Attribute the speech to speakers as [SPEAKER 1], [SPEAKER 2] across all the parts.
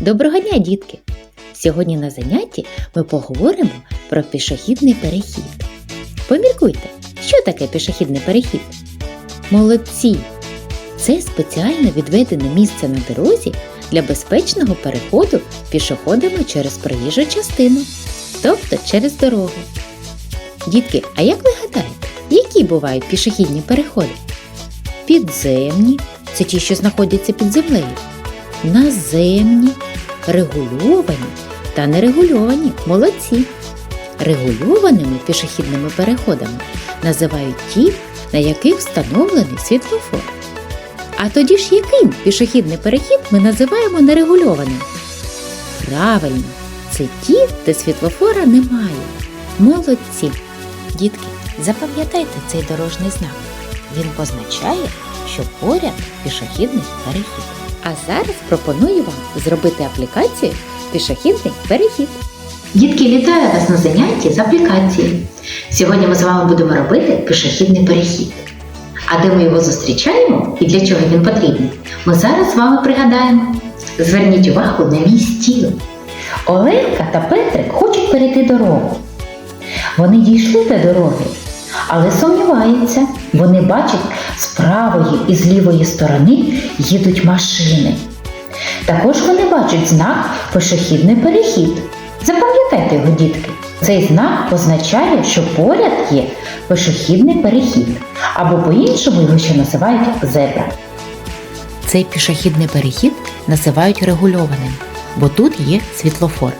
[SPEAKER 1] Доброго дня, дітки! Сьогодні на занятті ми поговоримо про пішохідний перехід. Поміркуйте, що таке пішохідний перехід? Молодці! Це спеціально відведене місце на дорозі для безпечного переходу пішоходами через проїжджу частину, тобто через дорогу. Дітки, а як ви гадаєте, які бувають пішохідні переходи? Підземні це ті, що знаходяться під землею наземні, регульовані та нерегульовані молодці. Регульованими пішохідними переходами називають ті, на яких встановлений світлофор. А тоді ж яким пішохідний перехід ми називаємо нерегульованим? Правильно, це ті, де світлофора немає. Молодці. Дітки, запам'ятайте цей дорожній знак. Він позначає, що поряд пішохідний перехід. А зараз пропоную вам зробити аплікацію Пішохідний перехід.
[SPEAKER 2] Дітки, вітаю вас на занятті з аплікації. Сьогодні ми з вами будемо робити пішохідний перехід. А де ми його зустрічаємо і для чого він потрібен, ми зараз з вами пригадаємо. Зверніть увагу на мій стіл. Оленка та Петрик хочуть перейти дорогу. Вони дійшли до дороги, але сумніваються. Вони бачать, з правої і з лівої сторони їдуть машини. Також вони бачать знак пішохідний перехід. Запам'ятайте його, дітки. Цей знак означає, що поряд є пішохідний перехід, або по-іншому його ще називають зебра.
[SPEAKER 1] Цей пішохідний перехід називають регульованим, бо тут є світлофор.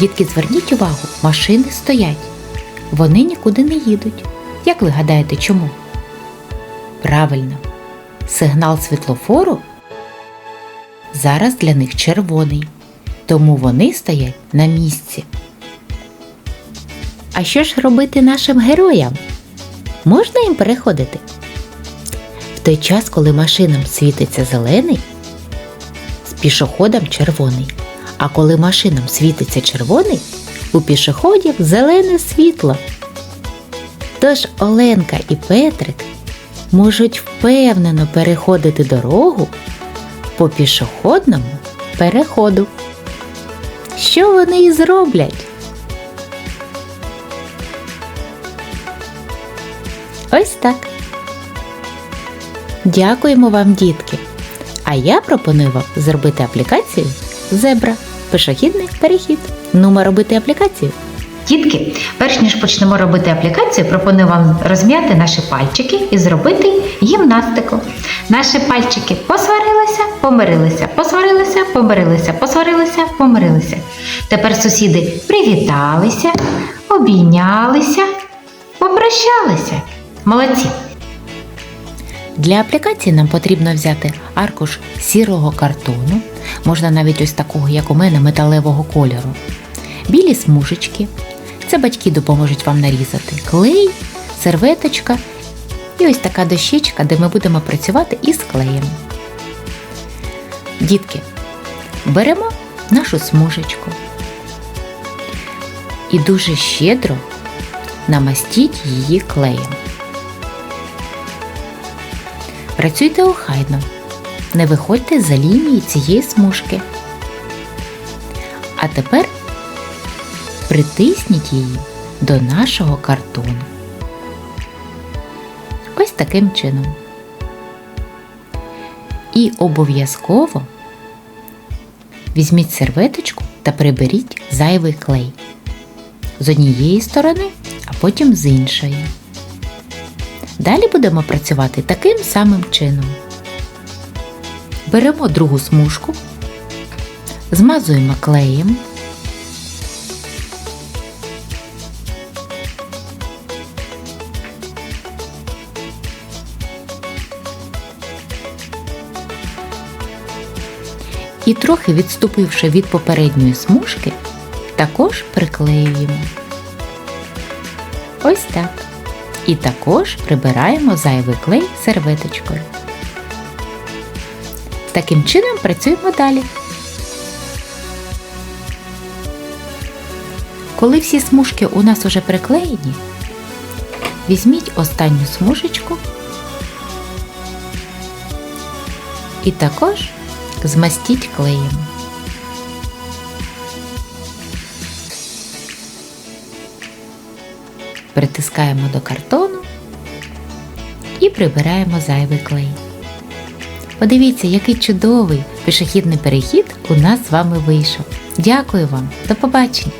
[SPEAKER 1] Дітки, зверніть увагу, машини стоять. Вони нікуди не їдуть. Як ви гадаєте, чому? Правильно, сигнал світлофору зараз для них червоний, тому вони стоять на місці. А що ж робити нашим героям? Можна їм переходити? В той час, коли машинам світиться зелений, з пішоходом червоний. А коли машинам світиться червоний, у пішоходів зелене світло. Тож Оленка і Петрик можуть впевнено переходити дорогу по пішохідному переходу. Що вони і зроблять? Ось так. Дякуємо вам, дітки. А я пропоную вам зробити аплікацію Зебра. Пішохідний перехід. Нумо робити аплікацію.
[SPEAKER 2] Дітки, перш ніж почнемо робити аплікацію, пропоную вам розм'яти наші пальчики і зробити гімнастику. Наші пальчики посварилися, помирилися, посварилися, помирилися, посварилися, помирилися. Тепер сусіди привіталися, обійнялися, попрощалися. Молодці!
[SPEAKER 1] Для аплікації нам потрібно взяти аркуш сірого картону, можна навіть ось такого, як у мене, металевого кольору, білі смужечки. Це батьки допоможуть вам нарізати клей, серветочка і ось така дощечка, де ми будемо працювати із клеєм. Дітки, беремо нашу смужечку і дуже щедро намастіть її клеєм. Працюйте охайно, не виходьте за лінії цієї смужки. А тепер притисніть її до нашого картону. Ось таким чином. І обов'язково візьміть серветочку та приберіть зайвий клей з однієї сторони, а потім з іншої. Далі будемо працювати таким самим чином. Беремо другу смужку, змазуємо клеєм. І трохи відступивши від попередньої смужки, також приклеюємо. Ось так. І також прибираємо зайвий клей серветочкою. Таким чином працюємо далі. Коли всі смужки у нас уже приклеєні, візьміть останню смужечку і також змастіть клеєм. Притискаємо до картону і прибираємо зайвий клей. Подивіться, який чудовий пішохідний перехід у нас з вами вийшов. Дякую вам, до побачення!